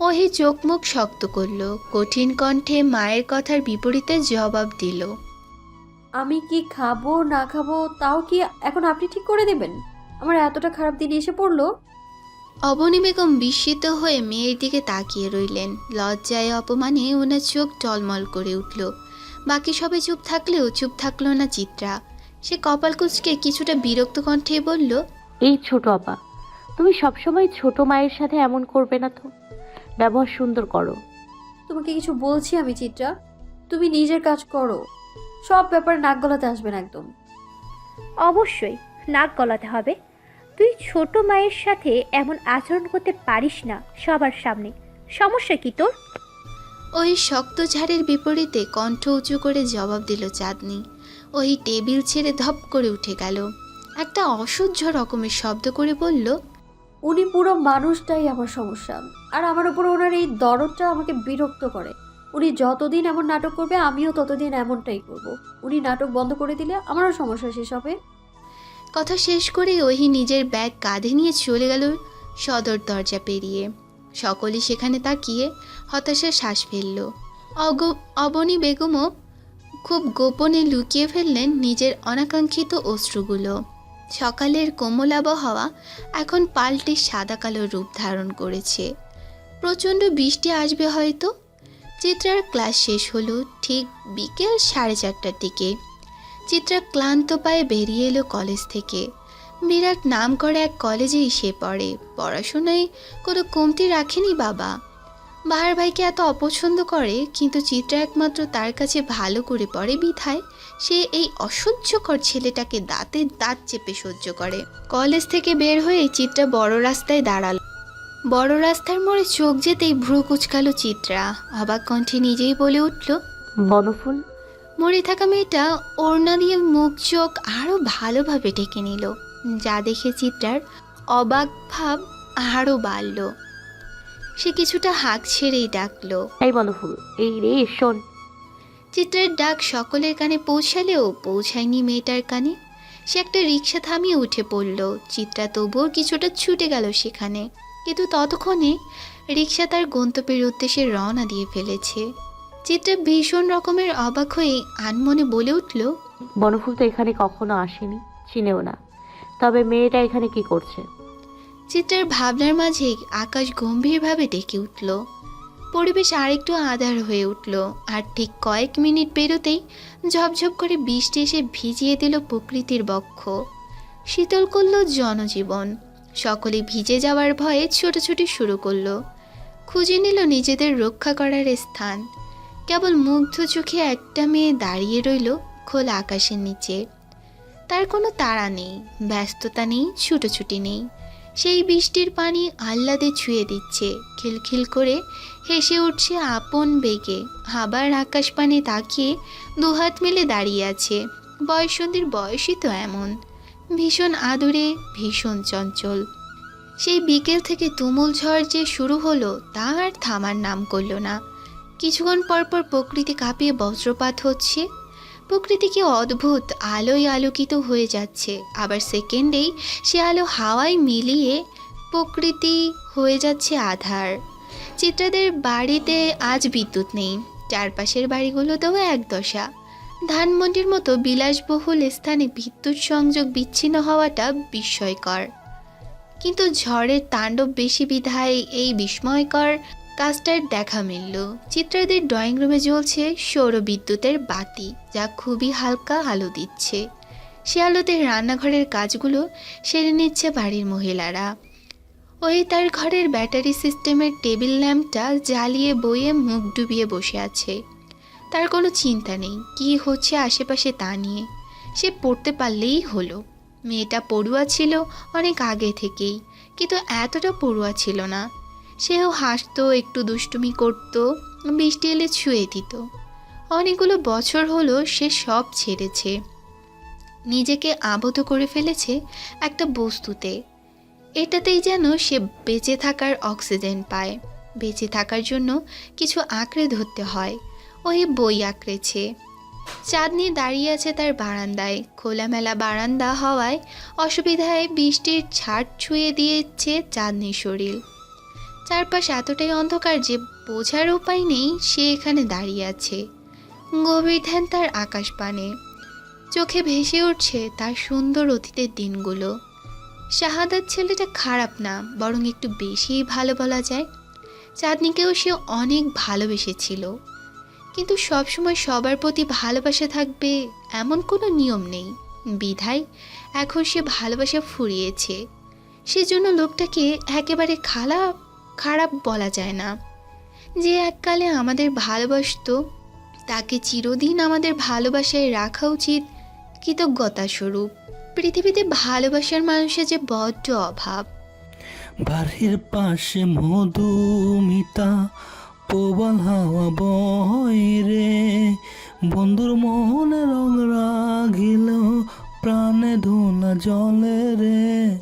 ওহি চোখ মুখ শক্ত করল কঠিন কণ্ঠে মায়ের কথার বিপরীতে জবাব দিল। আমি কি খাব না খাব তাও কি এখন আপনি ঠিক করে দেবেন? আমার এতটা খারাপ দিন এসে পড়ল। অবনী বেগম বিস্মিত হয়ে মেয়ের দিকে তাকিয়ে রইলেন। লজ্জায় অপমানে ওনার চোখ টলমল করে উঠল। বাকি সবাই চুপ থাকলেও চুপ থাকল না চিত্রা। সে কপাল কুচকে কিছুটা বিরক্ত কণ্ঠে বলল এই ছোট আপা তুমি সবসময় ছোট মায়ের সাথে এমন করবে না তো? ব্যবহার সুন্দর করো। তোমাকে কিছু বলছি আমি চিত্রা। তুমি নিজের কাজ করো। সব ব্যাপারে নাক গলাতে আসবে না একদম। অবশ্যই নাক গলাতে হবে। তুই ছোট মায়ের সাথে এমন আচরণ করতে পারিস না সবার সামনে। সমস্যা কি তোর? ওই শক্ত ঝাড়ের বিপরীতে কণ্ঠ উঁচু করে জবাব দিল চাঁদনি। ওই টেবিল ছেড়ে ধপ করে উঠে গেল। একটা অসহ্য রকমের শব্দ করে বলল উনি পুরো মানুষটাই আমার সমস্যা। আর আমার উপর ওনার এই দরদটা আমাকে বিরক্ত করে। উনি যতদিন এমন নাটক করবে আমিও ততদিন এমনটাই করব। উনি নাটক বন্ধ করে দিলে আমারও সমস্যা শেষ হবে। কথা শেষ করে ওহি নিজের ব্যাগ কাঁধে নিয়ে চলে গেল সদর দরজা পেরিয়ে। সকলে সেখানে তাকিয়ে হতাশার শ্বাস ফেলল। অগ অবনী বেগমও খুব গোপনে লুকিয়ে ফেললেন নিজের অনাকাঙ্ক্ষিত অশ্রুগুলো। সকালের কোমল আবহাওয়া এখন পাল্টে সাদা কালো রূপ ধারণ করেছে। প্রচণ্ড বৃষ্টি আসবে হয়তো। চিত্রার ক্লাস শেষ হলো ঠিক বিকেল সাড়ে চারটার দিকে। চিত্রা ক্লান্ত পায়ে বেরিয়ে এলো কলেজ থেকে। বিরাট নাম করা এক কলেজেই সে পড়ে। পড়াশোনায় কোনো কমতি রাখেনি বাবা। বাহার ভাইকে এত অপছন্দ করে কিন্তু চিত্রা একমাত্র তার কাছে ভালো করে পড়ে বিধায় সে এই অসহ্যকর ছেলেটাকে দাঁতে দাঁত চেপে সহ্য করে। কলেজ থেকে বের হয়ে চিত্রা বড় রাস্তায় দাঁড়াল। বড় রাস্তার মোড়ে চোখ যেতেই ভ্রু কুচকালো চিত্রা। অবাক কণ্ঠে নিজেই বলে উঠল বনফুল মরে থাকা মেয়েটা ওড়না দিয়ে মুখ চোখ আরও ভালোভাবে ঢেকে নিল। যা দেখে চিত্রার অবাক ভাব আরও বাড়ল। সে কিছুটা হাঁক ছেড়েই ডাকলো। এই বনফুল এই রে শোন। চিত্রের ডাক সকলের কানে পৌঁছালেও পৌঁছায়নি মেয়েটার কানে। সে একটা রিক্সা থামিয়ে উঠে পড়ল। চিত্রা তবুও কিছুটা ছুটে গেল সেখানে। কিন্তু ততক্ষণে রিক্সা তার গন্তব্যের উদ্দেশ্যে রওনা দিয়ে ফেলেছে। চিত্রা ভীষণ রকমের অবাক হয়ে আনমনে বলে উঠল বনফুল তো এখানে কখনো আসেনি চিনেও না। তবে মেয়েটা এখানে কি করছে? চিত্রার ভাবনার মাঝেই আকাশ গম্ভীরভাবে ডেকে উঠল। পরিবেশ আরেকটু আধার হয়ে উঠল আর ঠিক কয়েক মিনিট বেরোতেই ঝপঝপ করে বৃষ্টি এসে ভিজিয়ে দিল প্রকৃতির বক্ষ। শীতল করল জনজীবন। সকলে ভিজে যাওয়ার ভয়ে ছোটাছুটি শুরু করল। খুঁজে নিল নিজেদের রক্ষা করার স্থান। কেবল মুগ্ধ চোখে একটা মেয়ে দাঁড়িয়ে রইল খোলা আকাশের নিচে। তার কোনো তাড়া নেই, ব্যস্ততা নেই, ছুটোছুটি নেই। সেই বৃষ্টির পানি আহ্লাদে ছুঁয়ে দিচ্ছে। খিলখিল করে হেসে উঠছে আপন বেগে। আবার আকাশ পানে তাকিয়ে দুহাত মেলে দাঁড়িয়ে আছে। বয়সন্ধির বয়সই তো এমন। ভীষণ আদরে, ভীষণ চঞ্চল। সেই বিকেল থেকে তুমুল ঝড় যে শুরু হলো, তা আর থামার নাম করল না। কিছুক্ষণ পরপর প্রকৃতি কাঁপিয়ে বজ্রপাত হচ্ছে। প্রকৃতি কি অদ্ভুত আলোয় আলোকিত হয়ে যাচ্ছে। আবার সেকেন্ডেই সে আলো হাওয়ায় মিলিয়ে প্রকৃতি হয়ে যাচ্ছে আধার। চিত্রাদের বাড়িতে আজ বিদ্যুৎ নেই। চারপাশের বাড়িগুলোতেও এক দশা। ধানমন্ডির মতো বিলাসবহুল স্থানে বিদ্যুৎ সংযোগ বিচ্ছিন্ন হওয়াটা বিস্ময়কর। কিন্তু ঝড়ের তাণ্ডব বেশি বিধায় এই বিস্ময়কর কাজটার দেখা মিলল। চিত্রাদের ড্রয়িং রুমে জ্বলছে সৌর বিদ্যুতের বাতি, যা খুবই হালকা আলো দিচ্ছে। সে আলোতে রান্নাঘরের কাজগুলো সেরে নিচ্ছে বাড়ির মহিলারা। ওই তার ঘরের ব্যাটারি সিস্টেমের টেবিল ল্যাম্পটা জ্বালিয়ে বইয়ে মুখ ডুবিয়ে বসে আছে। তার কোনো চিন্তা নেই, কী হচ্ছে আশেপাশে তা নিয়ে। সে পড়তে পারলেই হলো। মেয়েটা পড়ুয়া ছিল অনেক আগে থেকেই, কিন্তু এতটা পড়ুয়া ছিল না। সেও হাসতো, একটু দুষ্টুমি করত, বৃষ্টি এলে ছুঁয়ে দিত। অনেকগুলো বছর হলো সে সব ছেড়েছে। নিজেকে আবদ্ধ করে ফেলেছে একটা বস্তুতে। এটাতেই যেন সে বেঁচে থাকার অক্সিজেন পায়। বেঁচে থাকার জন্য কিছু আঁকড়ে ধরতে হয়। ওই বই আঁকড়েছে। চাঁদনি দাঁড়িয়ে আছে তার বারান্দায়। খোলামেলা বারান্দা হওয়ায় অসুবিধায় বৃষ্টির ছাট ছুঁয়ে দিয়েছে চাঁদনির শরীর। চারপাশ এতটাই অন্ধকার যে বোঝার উপায় নেই সে এখানে দাঁড়িয়ে আছে। গভীর ধ্যান তার আকাশ পানে। চোখে ভেসে উঠছে তার সুন্দর অতীতের দিনগুলো। শাহাদার ছেলেটা খারাপ না, বরং একটু বেশিই ভালো বলা যায়। চাঁদনিকেও সে অনেক ভালোবেসেছিল। কিন্তু সবসময় সবার প্রতি ভালোবাসা থাকবে এমন কোনো নিয়ম নেই। বিধায় এখন সে ভালোবাসা ফুরিয়েছে। সেজন্য লোকটাকে একেবারে খালা খারাপ বলা যায় না। যে এককালে আমাদের ভালোবাসতো তাকে চিরদিন আমাদের ভালোবাসায় রাখা উচিত কৃতজ্ঞতা স্বরূপ। পৃথিবীতে ভালোবাসার মানুষের যে বড্ড অভাব। বাড়ির পাশে মধুমিতা প্রবল হাওয়া বয় রে। বন্ধুর মনে রং রাগিল প্রাণে ধুনা জলে রে।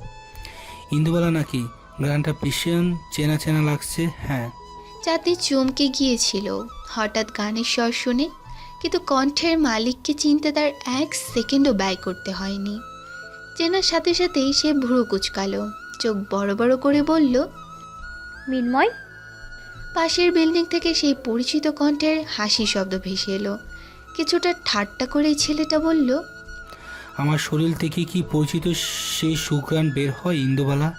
ইন্দুবেলা নাকি গানটা ভীষণ চেনা চেনা লাগছে হ্যাঁ। চাঁদনি চমকে গিয়েছিল হঠাৎ গানের স্বর শুনে। কিন্তু কণ্ঠের মালিককে চিনতে তার এক সেকেন্ডও ব্যয় করতে হয়নি। চেনার সাথে সাথেই সে ভুরু কুচকালো চোখ বড় বড় করে বলল মিনময়? পাশের বিল্ডিং থেকে সেই পরিচিত কণ্ঠের হাসি শব্দ ভেসে এলো। কিছুটা ঠাট্টা করেই ছেলেটা বলল আমার শরীর থেকে কি পরিচিত সেই সুগ্রাণ বের হয় ইন্দুবালা?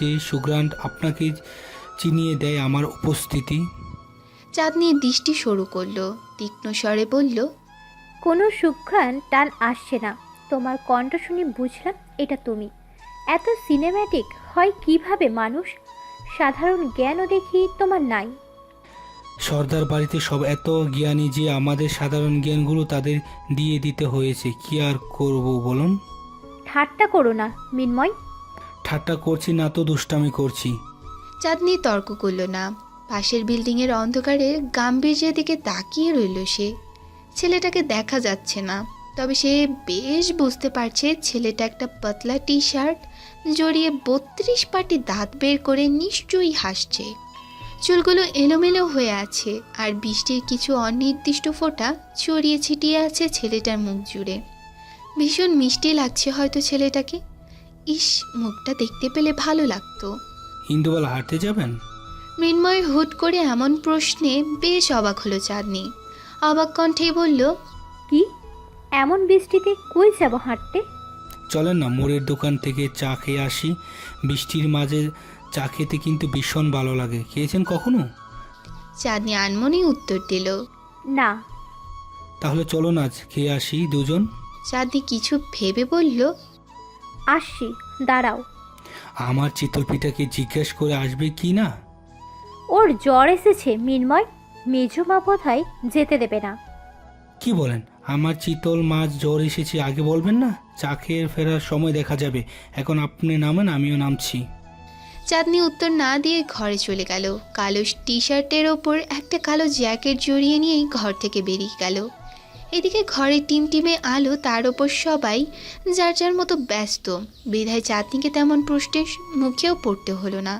যে সুগ্রাণ আপনাকে চিনিয়ে দেয় আমার উপস্থিতি। চাঁদনি দৃষ্টি শুরু করল তীক্ষ্ণ স্বরে বলল কোনো সুঘ্রাণ টান আসছে না। তোমার কণ্ঠ শুনে বুঝলাম এটা তুমি। এত সিনেম্যাটিক হয় কীভাবে মানুষ? সাধারণ জ্ঞানও দেখি তোমার নাই। সর্দার বাড়িতে সব এত জ্ঞানী যে আমাদের সাধারণ জ্ঞানগুলো তাদের দিয়ে দিতে হয়েছে। কি আর করব বলুন? ঠাট্টা করো না মিনময়। ঠাট্টা করছি না তো দুষ্টামি করছি। চাঁদনি তর্ক করল না। পাশের বিল্ডিংয়ের অন্ধকারে গাম্ভীর্যের দিকে তাকিয়ে রইল সে। ছেলেটাকে দেখা যাচ্ছে না। তবে সে বেশ বুঝতে পারছে ছেলেটা একটা পাতলা টি শার্ট জড়িয়ে বত্রিশ পাটি দাঁত বের করে নিশ্চয়ই হাসছে। চুলগুলো এলোমেলো হয়ে আছে আর বৃষ্টির কিছু অনির্দিষ্ট ফোঁটা ছড়িয়ে ছিটিয়ে আছে ছেলেটার মুখ জুড়ে। ভীষণ মিষ্টি লাগছে হয়তো ছেলেটাকে। ইস মুখটা দেখতে পেলে ভালো লাগতো। ইন্দুবালা হাঁটতে যাবেন? মৃন্ময় হুট করে এমন প্রশ্নে বেশ অবাক হলো চাঁদনি। অবাক কণ্ঠেই বলল কি? এমন বৃষ্টিতে কই যাব হাঁটতে? চলেন না মোড়ের দোকান থেকে চা খেয়ে আসি। বৃষ্টির মাঝে চা খেতে কিন্তু ভীষণ ভালো লাগে। খেয়েছেন কখনো? চাঁদনি আনমনি উত্তর দিল না। তাহলে চলুন আজ খেয়ে আসি দুজন। চাঁদনি কিছু ভেবে বলল আসছি দাঁড়াও। আমার চিতল পিঠাকে জিজ্ঞেস করে আসবে কি না? ওর জ্বর এসেছে মিনময়। মেজো মা বোধহয় যেতে দেবে না। কি বলেন? আমার চিতল মাছ জ্বর এসেছে আগে বলবেন না? চা খেয়ে ফেরার সময় দেখা যাবে। এখন আপনি নামেন আমিও নামছি। চাঁদনি উত্তর না দিয়ে ঘরে চলে গেল। কালো টি শার্টের ওপর একটা কালো জ্যাকেট জড়িয়ে নিয়েই ঘর থেকে বেরিয়ে গেল। এদিকে ঘরে টিমটিমে আলো তার ওপর সবাই যার যার মতো ব্যস্ত। বিধায় চাঁদনিকে তেমন প্রশ্নের মুখেও পড়তে হলো না।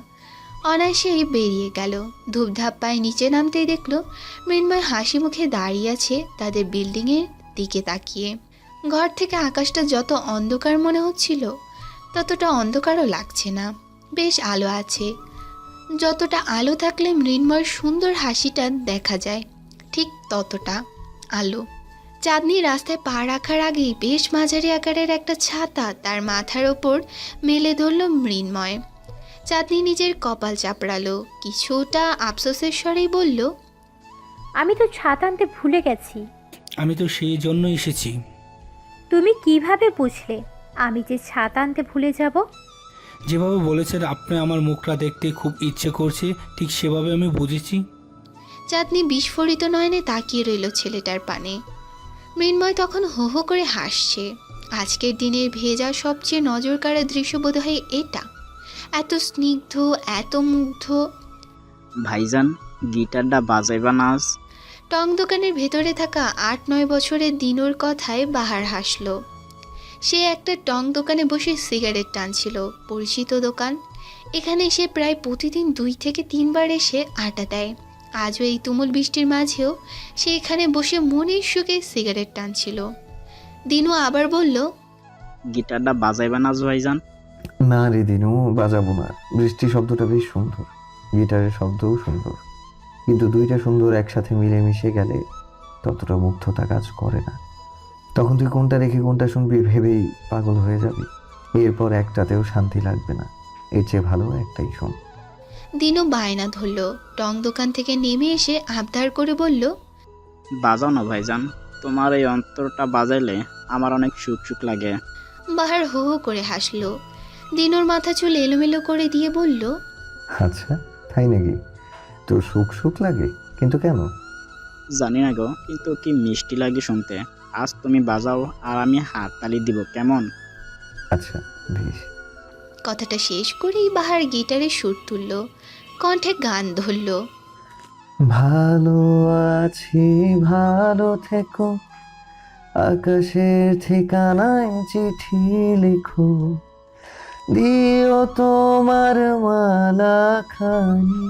অনায়াসেই বেরিয়ে গেল। ধূপধাপ পায়ে নিচে নামতেই দেখল মৃন্ময় হাসি মুখে দাঁড়িয়ে আছে তাদের বিল্ডিংয়ের দিকে তাকিয়ে। ঘর থেকে আকাশটা যত অন্ধকার মনে হচ্ছিল, ততটা অন্ধকারও লাগছে না। বেশ আলো আছে। যতটা আলো থাকলে মৃন্ময়ের সুন্দর হাসিটা দেখা যায়, ঠিক ততটা আলো। চাঁদনি রাস্তায় পা রাখার আগেই বেশ মাঝারি আকারের একটা ছাতা তার মাথার ওপর মেলে ধরল মৃন্ময়। চাঁদনি নিজের কপাল চাপড়ালো কিছুটা আফসোসের স্বরেই বলল আমি তো ছাতা আনতে ভুলে গেছি। আমি তো সেই জন্য এসেছি। তুমি কীভাবে বুঝলে আমি যে ছাতা আনতে ভুলে যাব? যেভাবে বলেছেন আপনি আমার মুখটা দেখতে খুব ইচ্ছে করছে ঠিক সেভাবে আমি বুঝেছি। চাঁদনি বিস্ফোরিত নয়নে তাকিয়ে রইল ছেলেটার পানে। মৃন্ময় তখন হো হো করে হাসছে। আজকের দিনের ভেজা সবচেয়ে নজর কাড়া দৃশ্য বোধ হয় এটা। এত স্নিগ্ধ এত মুগ্ধ। ভাইজান গিটারটা বাজাইবা না আজ? টং দোকানের ভেতরে থাকা আট নয় বছরের দিনুর কথায় বাহার হাসলো। সে একটা টং দোকানে বসে সিগারেট টানছিল। পরিচিত দোকান। এখানে সে প্রায় প্রতিদিন দুই থেকে তিনবার এসে আটা দেয়। আজও এই তুমুল বৃষ্টির মাঝেও সে এখানে বসে মনের সুখে সিগারেট টানছিল। দিনু আবার বলল গিটারটা বাজাইবা না ভাইজান না রে দিনু বাজাবো না। বৃষ্টি শব্দটা বেশ সুন্দর। গিটারের শব্দও সুন্দর। কিন্তু দুইটা সুন্দর একসাথে মিলেমিশে গেলে ততটা মুগ্ধতা কাজ করে না। তখন তুই কোনটা রেখে কোনটা শুনবি ভেবেই পাগল হয়ে যাবি। এরপর একটাতেও শান্তি লাগবে না। এর চেয়ে ভালো একটাই শোন। দিনু বায়না ধরল। টং দোকান থেকে নেমে এসে আবদার করে বলল বাজাও না ভাইজান তোমার এই অন্তরটা বাজাইলে আমার অনেক সুখ সুখ লাগে। বাহার হো হো করে হাসলো। দিনুর মাথা চুল এলোমেলো করে দিয়ে বলল আচ্ছা তাই নাকি? তোর সুখ সুখ লাগে কিন্তু কেন? জানি না গো কিন্তু কি মিষ্টি লাগে শুনতে। আজ তুমি বাজাও আর আমি হাততালি দিব কেমন? আচ্ছা বেশ। কথাটা শেষ করেই বাহার গিটারে সুর তুলল, কণ্ঠে গান ধরল। ভালো আছি, ভালো থেকো, আকাশের ঠিকানায় চিঠি লিখো। দিও তোমার মালা খানি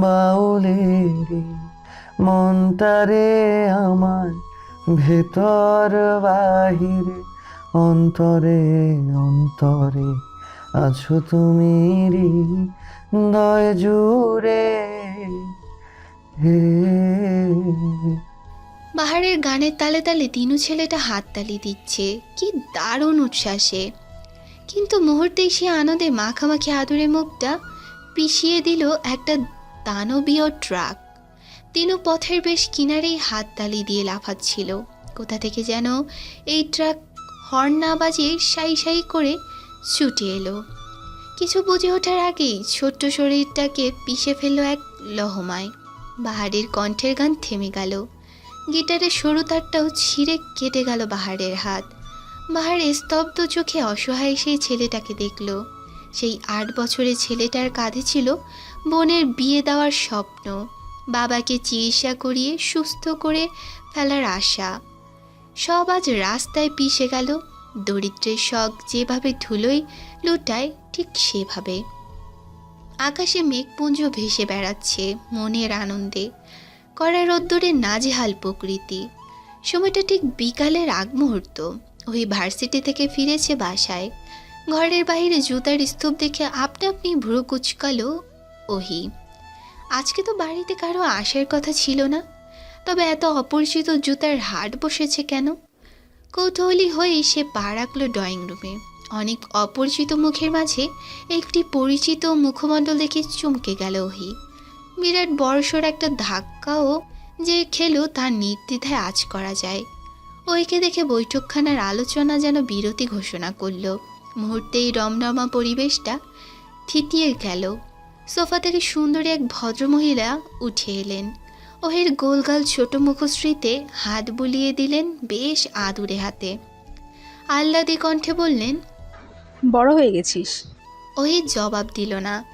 বাউলেরে মনটারে আমার ভেতর বাহিরে, অন্তরে অন্তরে। আছো তুমি হৃদয় জুড়ে। বাহারের গানের তালে তালে দিনু ছেলেটা হাততালি দিচ্ছে। কি দারুণ উচ্ছ্বাসে। কিন্তু মুহূর্তেই সে আনন্দে মাখামাখি আদুরে মুখটা পিষিয়ে দিল একটা দানবীয় ট্রাক। দিনু পথের বেশ কিনারেই হাততালি দিয়ে লাফাচ্ছিল। কোথা থেকে যেন এই ট্রাক হর্ন না বাজিয়ে সাই সাই করে ছুটে এলো। কিছু বুঝে ওঠার আগেই ছোট্ট শরীরটাকে পিষে ফেলল এক লহমায়। বাহারের কণ্ঠের গান থেমে গেল। গিটারের সরু তারটাও ছিঁড়ে কেটে গেল বাহারের হাত। বাহার স্তব্ধ চোখে অসহায় সেই ছেলেটাকে দেখল। সেই আট বছরের ছেলেটার কাঁধে ছিল বোনের বিয়ে দেওয়ার স্বপ্ন। বাবাকে চিকিৎসা করিয়ে সুস্থ করে ফেলার আশা। সব আজ রাস্তায় পিষে গেল দরিদ্রের শখ যেভাবে ধুলোই লুটায় ঠিক সেভাবে। আকাশে মেঘপুঞ্জ ভেসে বেড়াচ্ছে মনের আনন্দে। কড়া রোদ্দুরে নাজেহাল প্রকৃতি। সময়টা ঠিক বিকালের আগ মুহূর্ত ওই ভার্সিটি থেকে ফিরেছে বাসায়। ঘরের বাইরে জুতার স্তূপ দেখে আপনা আপনি ভুরু কুচকালো ওহি। আজকে তো বাড়িতে কারও আসার কথা ছিল না। তবে এত অপরিচিত জুতার হাট বসেছে কেন? কৌতূহলী হয়ে সে পা রাখল ড্রয়িং রুমে। অনেক অপরিচিত মুখের মাঝে একটি পরিচিত মুখমণ্ডল দেখে চমকে গেল ওহি। বিরাট বড়সড় একটা ধাক্কাও যে খেলো তার নির্দ্বিধায় আজ করা যায়। ওইকে দেখে বৈঠকখানার আলোচনা যেন বিরতি ঘোষণা করল। মুহূর্তেই রমরমা পরিবেশটা থিতিয়ে গেল। সোফা থেকে সুন্দরী এক ভদ্রমহিলা উঠে এলেন। ওহের গোলগাল ছোট মুখশ্রীতে হাত বুলিয়ে দিলেন বেশ আদুরে হাতে। আহ্লাদি কণ্ঠে বললেন বড় হয়ে গেছিস। ওই জবাব দিল না।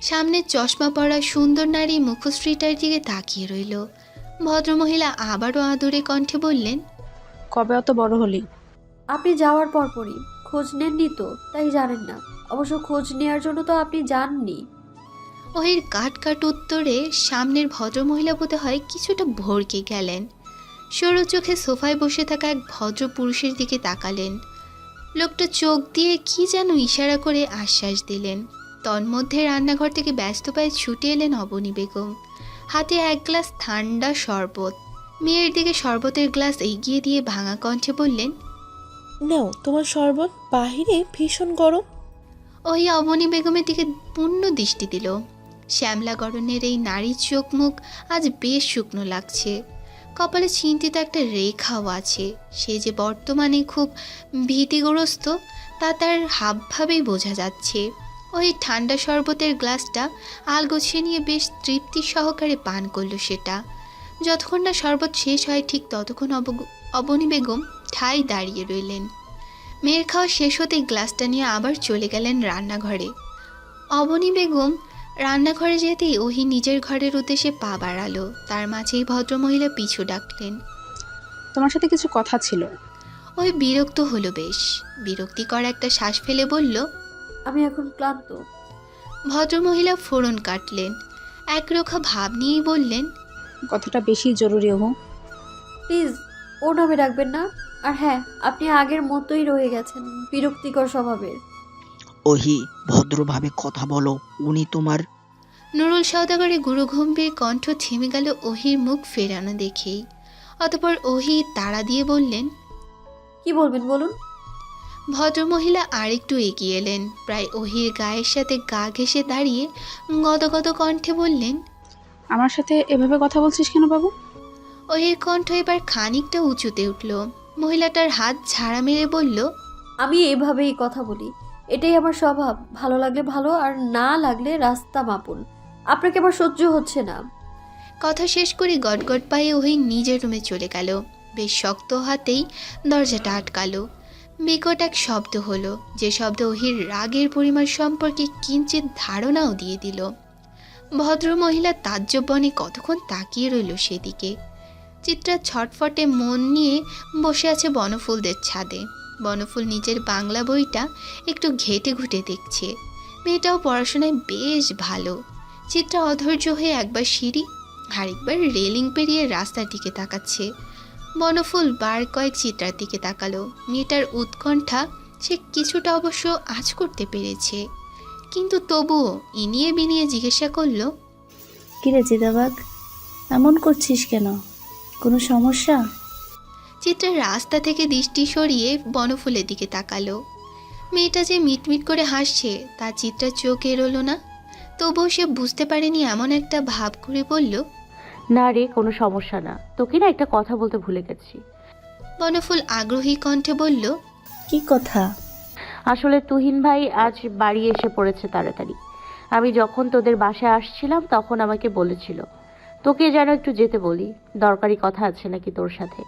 সামনে চশমা পরা সুন্দর নারী মুখশ্রীটার দিকে তাকিয়ে রইল। ভদ্রমহিলা আবারও আদুরে কণ্ঠে বললেন কবে অত বড় হলি? আপনি যাওয়ার পরপরই। খোঁজ নেননি তো তাই জানেন না। অবশ্য খোঁজ নেওয়ার জন্য তো আপনি যাননি। ওহির কাট কাট উত্তরে সামনের ভদ্রমহিলা বোধ হয় কিছুটা ভরকে গেলেন। সরু চোখে সোফায় বসে থাকা এক ভদ্র পুরুষের দিকে তাকালেন। লোকটা চোখ দিয়ে কি যেন ইশারা করে আশ্বাস দিলেন। তন্মধ্যে রান্নাঘর থেকে ব্যস্ত পায়ে ছুটে এলেন অবনী বেগম। হাতে এক গ্লাস ঠান্ডা শরবত। মেয়ের দিকে শরবতের গ্লাস এগিয়ে দিয়ে ভাঙা কণ্ঠে বললেন নাও তোমার শরবত বাহিরে ভীষণ গরম। ওই অবনী বেগমের দিকে পূর্ণ দৃষ্টি দিল। শ্যামলা গরনের এই নারীর চোখ মুখ আজ বেশ শুকনো লাগছে। কপালে চিন্তিত একটা রেখাও আছে। সে যে বর্তমানে খুব ভীতিগ্রস্ত, তা তার হাবভাবেই বোঝা যাচ্ছে। ওই ঠান্ডা শরবতের গ্লাসটা আলগোছিয়ে নিয়ে বেশ তৃপ্তি সহকারে পান করল সেটা। যতক্ষণ না শরবত শেষ হয়, ঠিক ততক্ষণ অব, অবনী বেগম ঠাই দাঁড়িয়ে রইলেন। মেয়ের খাওয়া শেষ হতেই গ্লাসটা নিয়ে আবার চলে গেলেন রান্নাঘরে। অবনী বেগম রান্নাঘরে যেতেই ওহি নিজের ঘরের উদ্দেশ্যে পা বাড়ালো। তার মাঝেই ভদ্রমহিলা পিছু ডাকলেন। তোমার সাথে কিছু কথা ছিল। ওই বিরক্ত হলো বেশ। বিরক্তিকর একটা শ্বাস ফেলে বলল আমি এখন ক্লান্ত। ভদ্রমহিলা ফোড়ন কাটলেন। একরোখা ভাব নিয়েই বললেন কথাটা বেশি জরুরি ওহু। প্লিজ ও নামে ডাকবেন না। আর হ্যাঁ আপনি আগের মতোই রয়ে গেছেন বিরক্তিকর স্বভাবের। ওহি ভদ্রভাবে কথা বলো উনি তোমার? নুরুল সওদাগরের গুরুগম্ভীর কণ্ঠ থেমে গেল ওহির মুখ ফেরানো দেখেই। অতপর ওহি তাড়া দিয়ে বললেন কি বলবেন বলুন? ভদ্রমহিলা আরেকটু এগিয়ে এলেন। প্রায় ওহির গায়ের সাথে গা ঘেঁষে দাঁড়িয়ে গদগদ কণ্ঠে বললেন আমার সাথে এভাবে কথা বলছিস কেন বাবু? ওহির কণ্ঠ এবার খানিকটা উঁচুতে উঠল। মহিলাটার হাত ঝাড়া মেরে বলল আমি এভাবেই কথা বলি। এটাই আমার স্বভাব। ভালো লাগলে ভালো, আর না লাগলে রাস্তা মাপুন। আপনাকে আমার সহ্য হচ্ছে না। কথা শেষ করে গটগট পায়ে ওই নিজের রুমে চলে গেল। বেশ শক্ত হাতেই দরজাটা আটকালো। বিকট এক শব্দ হলো, যে শব্দ ওহির রাগের পরিমাণ সম্পর্কে কিঞ্চিত ধারণাও দিয়ে দিল। ভদ্রমহিলা তাজ্জবনে কতক্ষণ তাকিয়ে রইল সেদিকে। চিত্রা ছটফটে মন নিয়ে বসে আছে বনফুলদের ছাদে। বনফুল নিজের বাংলা বইটা একটু ঘেটে ঘুটে দেখছে। মেয়েটাও পড়াশোনায় বেশ ভালো। চিত্রা অধৈর্য হয়ে একবার সিঁড়ি, আরেকবার রেলিং পেরিয়ে রাস্তার দিকে তাকাচ্ছে। বনফুল বার কয়েক চিত্রার দিকে তাকালো। মেয়েটার উৎকণ্ঠা সে কিছুটা অবশ্য আজ করতে পেরেছে। কিন্তু তবুও ইনিয়ে বিনিয়ে জিজ্ঞাসা করল, কিরে চিদাবাগ এমন করছিস কেন? কোনো সমস্যা? চিত্রা রাস্তা থেকে দৃষ্টি সরিয়ে বনফুলের দিকে তাকালো। মেয়েটা যে মিটমিট করে হাসছে তা চিত্রা চোখ এড়োলো না। তবুও সে বুঝতে পারেনি এমন একটা ভাব করে বলল না রে কোনো সমস্যা না। তোকে না একটা কথা বলতে ভুলে গেছি। বনফুল আগ্রহী কণ্ঠে বলল কি কথা? আসলে তুহিন ভাই আজ বাড়ি এসে পড়েছে তাড়াতাড়ি। আমি যখন তোদের বাসায় আসছিলাম তখন আমাকে বলেছিল তোকে যেন একটু যেতে বলি। দরকারি কথা আছে নাকি তোর সাথে?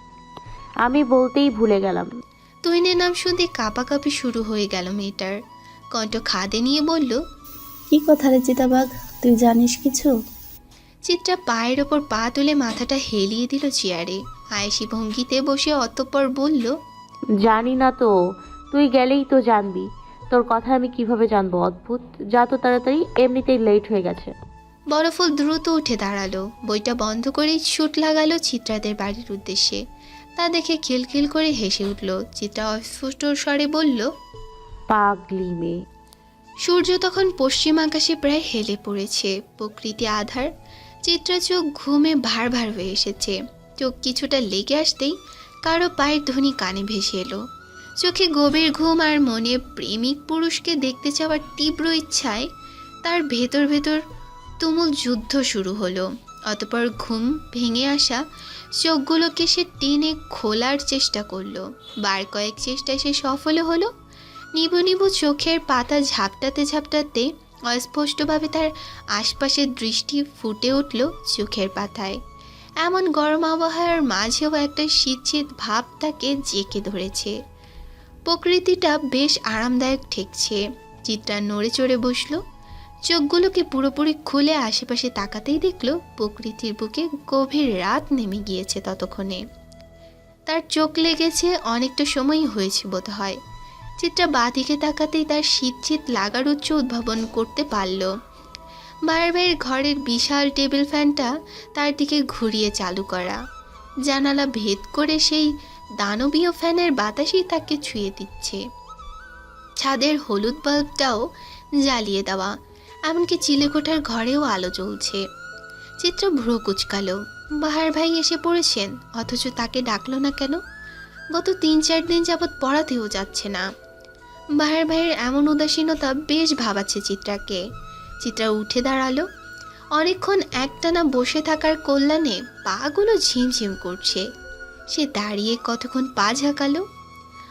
আমি বলতেই ভুলে গেলাম। তুহিনের নাম শুনতে কাঁপাকাঁপি শুরু হয়ে গেল মেয়েটার। কণ্ঠ খাদে নিয়ে বলল কি কথা রে চিতাবাঘ? তুই জানিস কিছু? চিত্রা পায়ের ওপর পা তুলে মাথাটা হেলিয়ে দিল চেয়ারে। আয়েসি ভঙ্গিতে বসে অতঃপর বলল জানি না তো তুই গেলেই তো জানবি। তোর কথা আমি কীভাবে জানব? অদ্ভুত যা তো তাড়াতাড়ি এমনিতেই লেট হয়ে গেছে। বরফুল দ্রুত উঠে দাঁড়াল। বইটা বন্ধ করেই ছুট লাগালো চিত্রাদের বাড়ির উদ্দেশ্যে। তা দেখে খিলখিল করে হেসে উঠল। চিত্রা অস্ফুট স্বরে বলল পাগলি মেয়ে। সূর্য তখন পশ্চিম আকাশে প্রায় হেলে পড়েছে। প্রকৃতি আধার চিত্রা চোখ ঘুমে ভার ভার হয়ে এসেছে। চোখ কিছুটা লেগে আসতেই কারও পায়ের ধ্বনি কানে ভেসে এলো। চোখে গভীর ঘুম আর মনে প্রেমিক পুরুষকে দেখতে চাওয়ার তীব্র ইচ্ছায় তার ভেতর ভেতর তুমুল যুদ্ধ শুরু হলো। অতপর ঘুম ভেঙে আসা চোখগুলোকে সে টেনে খোলার চেষ্টা করল। বার কয়েক চেষ্টায় সে সফলও হলো। নিবু নিবু চোখের পাতা ঝাপটাতে ঝাপটাতে অস্পষ্টভাবে তার আশপাশের দৃষ্টি ফুটে উঠল চোখের পাতায়। এমন গরম আবহাওয়ার মাঝেও একটা শীত শীত ভাব তাকে জেঁকে ধরেছে। প্রকৃতিটা বেশ আরামদায়ক ঠেকছে। চিত্রা নড়ে চড়ে বসল। চোখগুলোকে পুরোপুরি খুলে আশেপাশে তাকাতেই দেখল প্রকৃতির বুকে গভীর রাত নেমে গিয়েছে ততক্ষণে। তার চোখ লেগেছে অনেকটা সময়ই হয়েছে বোধ হয় চিত্রা বাঁদিকে তাকাতেই তার শীত শীত লাগার উচ্চ উদ্ভাবন করতে পারল। বারবার ঘরের বিশাল টেবিল ফ্যানটা তার দিকে ঘুরিয়ে চালু করা। জানালা ভেদ করে সেই দানবীয় ফ্যানের বাতাসই তাকে ছুঁয়ে দিচ্ছে। ছাদের হলুদ বাল্বটাও জ্বালিয়ে দেওয়া। এমনকি চিলেকোঠার ঘরেও আলো জ্বলছে। চিত্র ভ্রু কুচকালো। বাহার ভাই এসে পড়েছেন, অথচ তাকে ডাকলো না কেন? গত তিন চার দিন যাবৎ পড়াতেও যাচ্ছে না। বাহার ভাইয়ের এমন উদাসীনতা বেশ ভাবাচ্ছে চিত্রাকে। চিত্রা উঠে দাঁড়াল। অনেকক্ষণ একটানা বসে থাকার কল্যাণে পাগুলো ঝিমঝিম করছে। সে দাঁড়িয়ে কতক্ষণ পা ঝাঁকালো?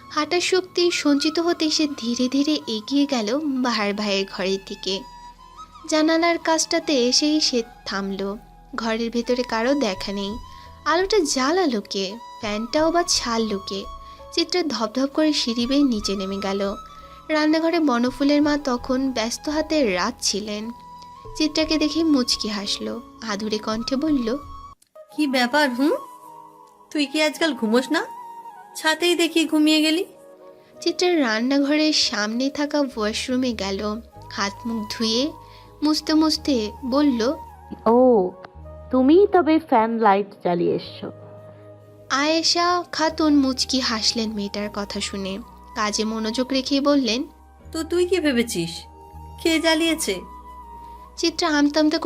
হাঁটার শক্তি সঞ্চিত হতে সে ধীরে ধীরে এগিয়ে গেল বাহার ভাইয়ের ঘরের দিকে। জানালার কাজটাতে এসেই সে থামলো। ঘরের ভেতরে কারও দেখা নেই। আলোটা জ্বালালো কে? ফ্যানটাও বা ছাড়লো কে? চিত্রা ধপধপ করে সিঁড়ি বেয়ে নিচে নেমে গেল। রান্নাঘরে বনফুলের মা তখন ব্যস্ত হাতে রাত ছিলেন। চিত্রাকে দেখে মুচকি হাসলো। আধুরে কণ্ঠে বলল কি ব্যাপার হুম তুই কি আজকাল ঘুমোস না? ছাতেই দেখি ঘুমিয়ে গেলি? চিত্রার রান্নাঘরের সামনে থাকা ওয়াশরুমে গেল। হাত মুখ ধুয়ে মুছতে মুছতে বলল ও তুমি তবে ফ্যান লাইট জ্বালিয়ে এসছো আয়েশা খাতুন মুচকি হাসলেন মেয়েটার কথা শুনে। কাজে মনোযোগ রেখে বললেন তো তুই কি ভেবেছিস? কে জ্বালিয়েছে? চিত্রা আমতামতা করে